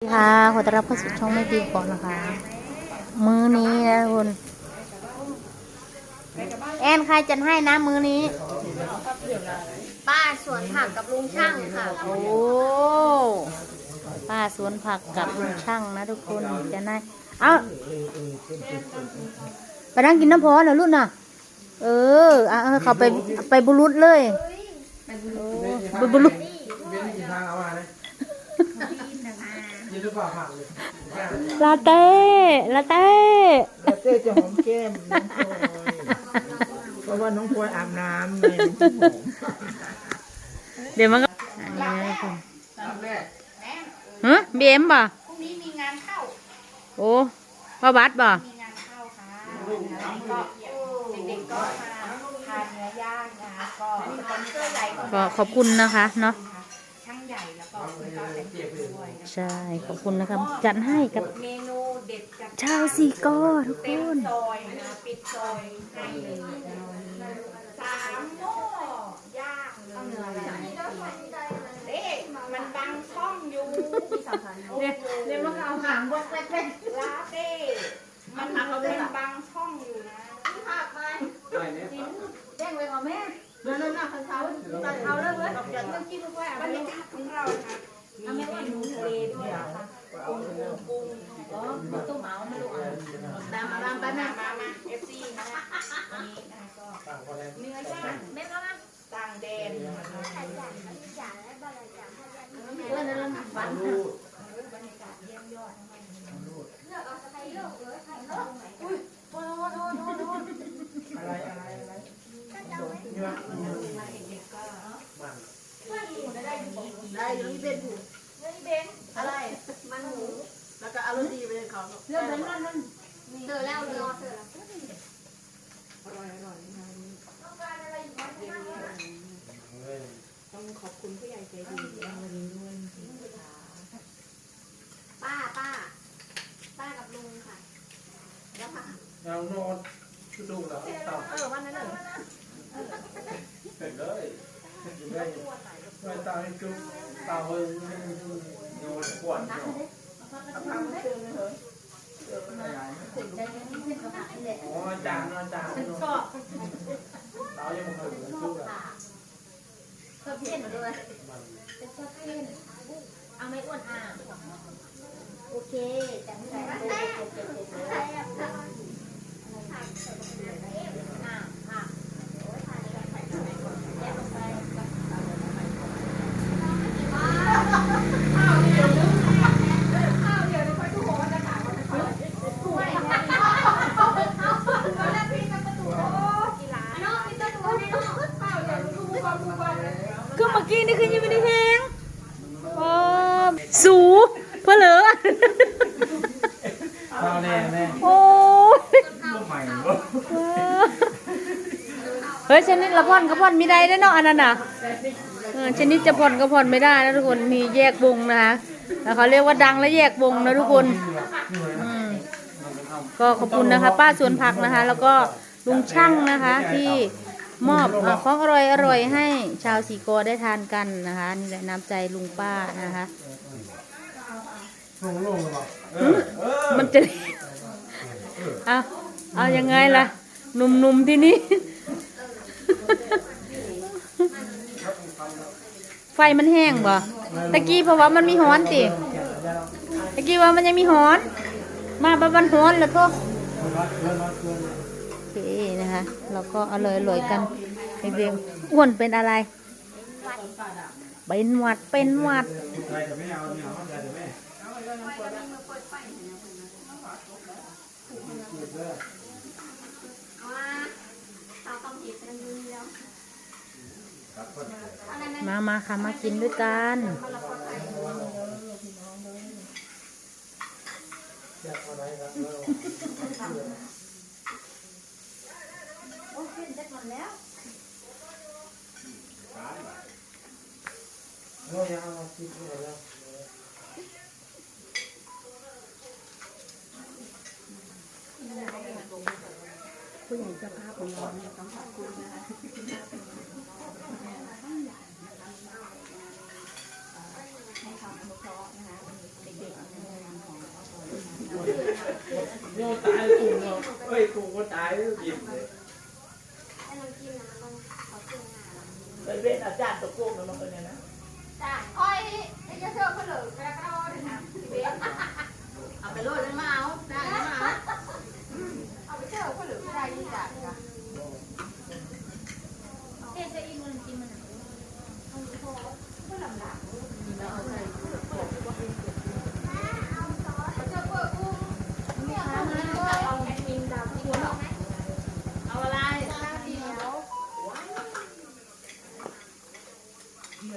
สวัสดีค่ะขอต้อนรับเข้าสู่ช่องไม่ดีก่อนนะคะ มื้อนี้นะคุณ แอนใครจัดให้นะมื้อนี้ ป้าสวนผักกับลุงช่างค่ะ โอ้ ป้าสวนผักกับลุงช่างนะทุกคนจะได้เอาไปนั่งกินน้ำพอเหรอลูกน่ะ เออเอาเอาเขาไปไปบุรุษเลยโอ้ไปบุรุษ รือเปล่าผ่านเลยลาเต้ลาเต้แล้วเต้จะหอมแก้มน้องพลอยเพราะว่าน้องพลอยอาบน้ำไงมันถึงหอมเดี๋ยวมันก็อันนี้นะทุกคนฮะบีเอ็มป่ะพรุ่งนี้มีงานเข้า โอ้พ่อบัสป่ะมีงานเข้าค่ะก็เด็กๆก็มาทานเนื้อย่างนะคะก็สปอนเซอร์ใหญ่ของก็ขอบคุณนะคะเนาะช่าง ใหญ่แล้วก็คุณป้าเป็นเด็กด้วยนะใช่ ขอบคุณนะครับ จัดให้กับเมนูเด็ดจากชาวซีกอทุกคเต็มนซอยนะปิดซอยให้เลยสามหม้อย่างเลยเอ๊ะมันบังช่องอยู่เนี่ยเนี่ยมันเอาหางบดเล็กๆลาเต้มันเป็นบังช่องอยู่นะ แจ้งไว้ก่อนแม่นั่นน่ะคันเท้าตัดเท้าเลิกเลยเดี๋ยวต้องกินทุกวัน บรรยากาศของเราค่ะมีเมนูทะเลด้วยนะคะกุ้งกุ้ง อ๋อตู้เหมาไม่รู้อะ ตามมาตามไปมาแม่มามาเอฟซีนะคะวันนี้นะคะก็เนื้อย่างแม่มาต่างแดนนะคะเพื่อนนั่นฝันบรรยากาศเยี่ยมยอดนะคะอะไรอะไรอะไรนี่วะเด็กๆก็ได้ได้ยังเป็นผูกอะไร มันหมูแล้วก็อารมณ์ดีไปเลยเขาเรื่องนั้นนั่น เจอแล้วเรือเจอต้องขอบคุณผู้ใหญ่ใจดีในวันนี้ด้วยจริงๆค่ะ ป้าป้า ป้ากับลุงค่ะ แล้วค่ะเราโน้ตชุดลูกแล้วต่ำเออวันนั้นเลยเสร็จเลยอยู่ได้ไม่ตาให้จุ๊บตาเฮ้ยโน้ตปวดเนาะอ๋อจานจาน ชอบ เตายังไม่เคยจุ๊บอะ ชอบเพี้ยนมาด้วยเป็นชอบเพี้ยนเอาไม่อ้วนอะโอเคจังใจอะอะ ก็ เมื่อกี้นี่คือยังไม่ได้แห้งโอ้สูเพอเหลอข้าวแน่แน่โอ้ยลูกใหม่เนอะเฮ้ยชนิดละพ่อนก็พ่อนไม่ได้แล้วเนาะอันนั้นน่ะเออชนิดจะพ่อนก็พ่อนไม่ได้นะทุกคนมีแยกวงนะคะแล้วเขาเรียกว่าดังและแยกวงนะทุกคนอืมก็ขอบคุณนะคะ ป้าสวนผักนะคะ แล้วก็ลุงช่างนะคะที่ มอบเอ่อของอร่อยอร่อยให้ชาวสีกอได้ทานกันนะคะ นี่แหละน้ำใจลุงป้านะคะ ลงลงเลยป่ะเออเออมันจะ เอาเอายังไงล่ะหนุ่มๆที่นี่ ไฟมันแห้งบ่ตะกี้เพราะว่ามันมีฮ้อนติตะกี้ว่ามันยังมีฮ้อน มาบะบันฮ้อนแล้วก็โอเคนะคะเราก็อร่อยอร่อยๆกันเรียงอ้วนเป็นอะไร เป็นหวัดเป็นหวัดมามาค่ะมากินด้วยกัน เรายังเอามาคิดเลยแล้วผู้ใหญ่เจ้าภาพของเราให้ความอนุเคราะห์นะคะเด็กๆโง่ตายกุ้งเนาะเฮ้ยกุ้งก็ตายแล้วกินเลยให้น้ำจิ้มนะมันต้องเอาเครื่องงาเป็นเว้นอาจารย์ตะโกนะมันเป็นยังไง จ้าอ้อยไอ้เจ้าเชื่อเขาเหลือไปแล้วก็เอาเลยนะเบสเอาไปโรยแล้วมาเอาได้แล้วมาเอาเอาไปเชื่อเขาเหลืออะไรนี่จ้ะจ้ะเอ๊ะจะอีมันจิ้มมันเอาพอเพื่อลำดับเอาใส่ เย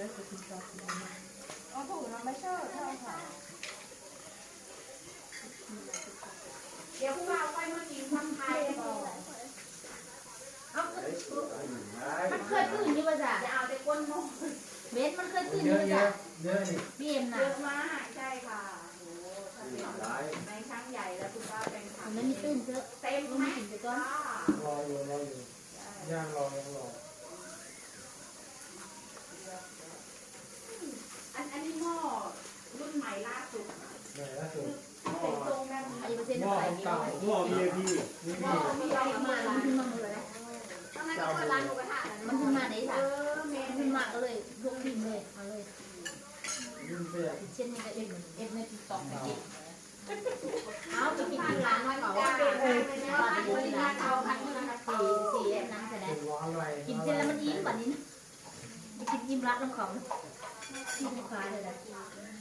อาถูกนะไม่เชื่อเท่าค่ะเดี๋ยวพวกเราไปมากินทำไทยก่อนมันเคยตื่นอยู่ป่ะจ๊ะจะเอาแต่ก้นม้อเบสมันเคยตื่นอยยู่ป่ะจ๊ะเยอะนี่เบีเอ็มเยอะมากใช่ค่ะโอ้ถ้าเป็นหลายในครั้งใหญ่แล้วคุณป้าเป็นถัมังนไม่มีตื่นเยอะเต็มไหมมีกินไปก่อนรออยู่รออยู่ย่างรอยังรอ อันอันนี้หม้อ รุ่นใหม่ล่าสุดไหนล่าสุดเป็นทรงแบบไอ้นี้เปอร์เซ็นต์หม้อใส่นี่เก่าหม้อ VIP นี่หม้อมีอะไรเอามามาล่ะมันขึ้นมาหมดเลยมันขึ้นมาไหนเอจ้ะมันขึ้นมาก็เลยยกทิ้งเลยเอาเลยยิ่งเสียเช่นนี้ก็เอ็ดเอ็ดในติ๊กต็อกเอ็ดเอาไปกินที่ร้านเขาว่าเออว่าไปกินที่ร้านเขาพันสี่สี่เอ็ดน้ำแสดเป็งนว้วอะไรกินเสร็จแล้วมันอิ่มกว่านี้กินอิ่มรักน้ำเขาที่ลูกค้าเลยนะไม่มีเล็กๆ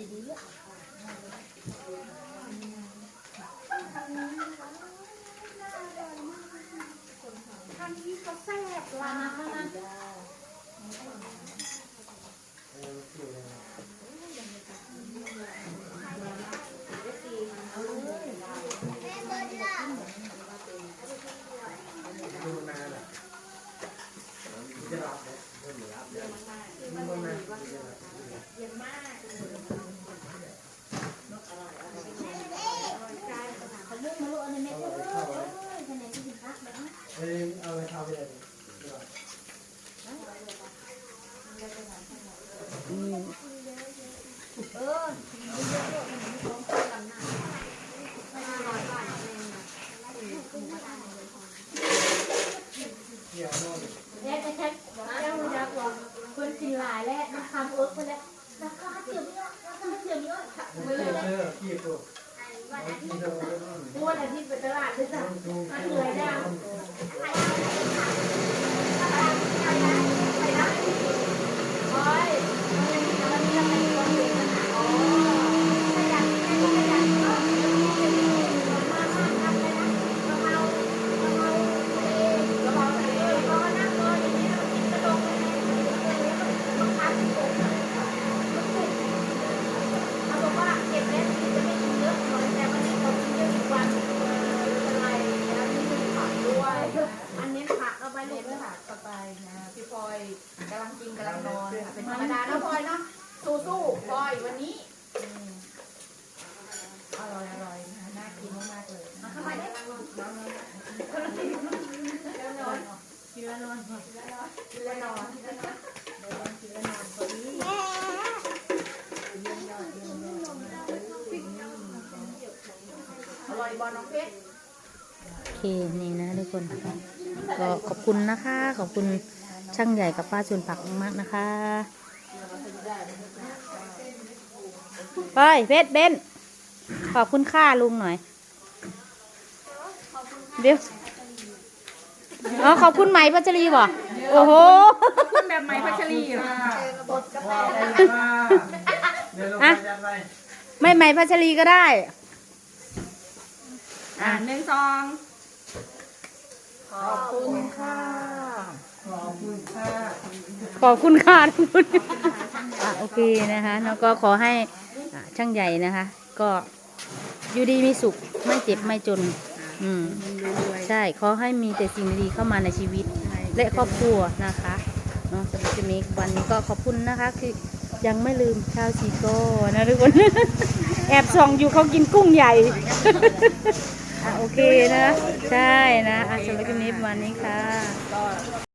ที่เยอะๆทางนี้ก็แซ่บลามามา เออคืออะไรนะดูนานอะจะรับไหมไม่รับเนี่ยมันมันมัน เย็นมาก เขาเลือกมาลูกอันนี้แม่เอ้ยคะแนนที่ถึงรักแบบนี้ เอ้ยเอาไปทำอะไรดีกว่า เออเยอะๆมันมีของคนลำหน้าไม่อร่อยบ้านเองนะ เกี่ยวโน่น แค่แค่แค่รู้จักว่าคนกินหลายแล้วมันทำเอิร์ก ไปแล้วราคาเจียวไม่ยอดราคาเจียวไม่ยอดค่ะเจอเจอขี้ตัวขี้ตัวม้วนอาทิตย์ไปตลาดด้วยจ้ะมันเหนื่อยจ้ะวโอ้ยมันมีมันมีความเด็กนะอ๋อขยันขยันเนาะมามาทำเลยนะกะเพรากะเพราทะเลกะเพราทะเลพอนั่งรออย่างนี้เรากินกระดงเลยมันพักตกเขาบอกว่าเก็บแล้วจะไม่กินเยอะหน่อยแต่วันนี้เขากินเยอะอีกวันอะไรแล้วนี่มีผักด้วย อันนี้ ผักเอาเลยด้วยค่ะต่อไปนะพี่พลอยกำลังกินกำลังนอนค่ะเป็นธรรมดาเนาะพลอยเนาะสู้สู้ๆพลอยวันนี้อืมอร่อยอร่อยนะน่ากินมากๆเลยมาเข้ามได้กินแล้วนอนกินแล้วนอนกินแล้วนอนกินแล้วนอนกินแล้วนอนพอดีอร่อยบอลน้องเพชร โอเค นี่นะทุกคน ก็ขอบคุณนะคะ ขอบคุณช่างใหญ่กับป้าชวนผักมากๆนะคะ ไปเพชรเบนขอบคุณค่าลุงหน่อยเดี๋ยวอ๋อขอบคุณไหมพัชรีบ่โอ้โหคุณแบบไหมพัชรีเหรอว้าวเดี๋ยวเราไปยัดไปไม่ไหมพัชรีก็ได้ อ่าหนึ่งสอง ขอบคุณค่ะ ขอบคุณค่ะ ขอบคุณค่ะทุกคนอะโอเคนะคะแล้วก็ขอให้อะช่างใหญ่นะคะ ก็อยู่ดีมีสุขไม่เจ็บไม่จน อืม ใช่ ขอให้มีแต่สิ่งดีๆเข้ามาในชีวิต และครอบครัวนะคะเนาะสำหรับจะมีวันนี้ก็ขอบคุณนะคะ คือยังไม่ลืมชาวชีโก้นะทุกคน แอบส่องอยู่เขากินกุ้งใหญ่ อะโอเคนะ ใช่นะอะสำหรับคลินี้ประมาณนี้ค่ะ